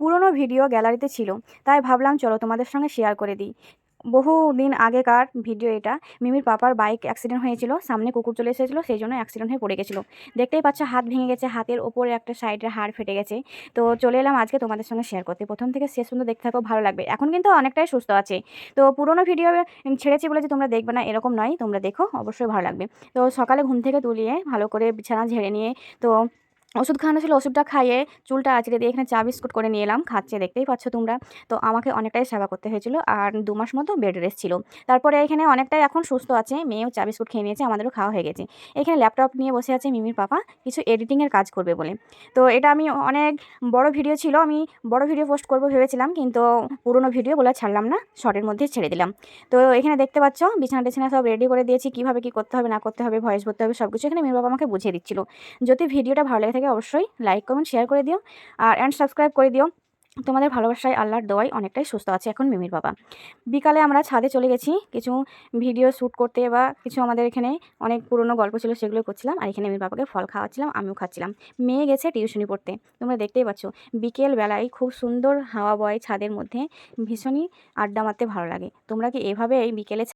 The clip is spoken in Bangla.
পুরনো ভিডিও গ্যালারিতে ছিল, তাই ভাবলাম চলো তোমাদের সঙ্গে শেয়ার করে দিই। বহু দিন আগেকার ভিডিও এটা। মিমির পাপার বাইক অ্যাক্সিডেন্ট হয়েছিল, সামনে কুকুর চলে এসেছিল, সেই জন্য অ্যাক্সিডেন্ট হয়ে পড়ে গেছিল। দেখতেই পাচ্ছ, হাত ভেঙে গেছে, হাতের ওপরে একটা সাইডের হাড় ফেটে গেছে। তো চলে এলাম আজকে তোমাদের সঙ্গে শেয়ার করতে। প্রথম থেকে শেষ পর্যন্ত দেখতে থাকো, ভালো লাগবে। এখন কিন্তু অনেকটাই সুস্থ আছে। তো পুরনো ভিডিও ছেড়েছি বলে যে তোমরা দেখবে না, এরকম নয়, তোমরা দেখো, অবশ্যই ভালো লাগবে। তো সকালে ঘুম থেকে তুলিয়ে ভালো করে বিছানা ঝেড়ে নিয়ে, তো ওষুধ খাওয়ানো ছিল, ওষুধটা খাইয়ে চুলটা আঁচড়ে দিয়ে এখানে চা বিস্কুট করে নিয়ে এলাম। খাচ্ছে, দেখতেই পাচ্ছ তোমরা। তো আমাকে অনেকটাই সেবা করতে হয়েছিল আর দু মাস মতো বেড রেস্ট ছিল। তারপরে এখানে অনেকটাই এখন সুস্থ আছে, মেয়েও চা বিস্কুট খেয়ে নিয়েছে, আমাদেরও খাওয়া হয়ে গেছে। এখানে ল্যাপটপ নিয়ে বসে আছে মিমির পাপা, কিছু এডিটিংয়ের কাজ করবে বলে। তো এটা আমি অনেক বড় ভিডিও ছিল, আমি বড় ভিডিও পোস্ট করব ভেবেছিলাম, কিন্তু পুরোনো ভিডিও বলে ছাড়লাম না শর্টের মধ্যে ছেড়ে দিলাম। তো এখানে দেখতে পাচ্ছ, বিছানা টিছানা সব রেডি করে দিয়েছি, কীভাবে কী করতে হবে, না করতে হবে ভয়েস ভরতে হবে সব কিছু এখানে মিমির বাবা আমাকে বুঝিয়ে দিচ্ছিল। যদি ভিডিওটা ভালো লেগে থাকে অবশ্যই লাইক কমেন্ট শেয়ার করে দিও আর অ্যান্ড সাবস্ক্রাইব করে দিও। তোমাদের ভালোবাসায় আল্লাহর দোয়াই অনেকটাই সুস্থ আছে এখন মিমির বাবা। বিকালে আমরা ছাদে চলে গেছি, কিছু ভিডিও শ্যুট করতে বা কিছু আমাদের এখানে অনেক পুরনো গল্প ছিল সেগুলো করছিলাম আর এখানে মিমির বাবাকে ফল খাওয়াচ্ছিলাম, আমিও খাচ্ছিলাম। মেয়ে গেছে টিউশনি পড়তে, তোমরা দেখতেই পাচ্ছ। বিকেল বেলায় খুব সুন্দর হাওয়া বয় ছাদের মধ্যে ভীষণই আড্ডা মারতে ভালো লাগে। তোমরা কি এভাবে এই বিকেলে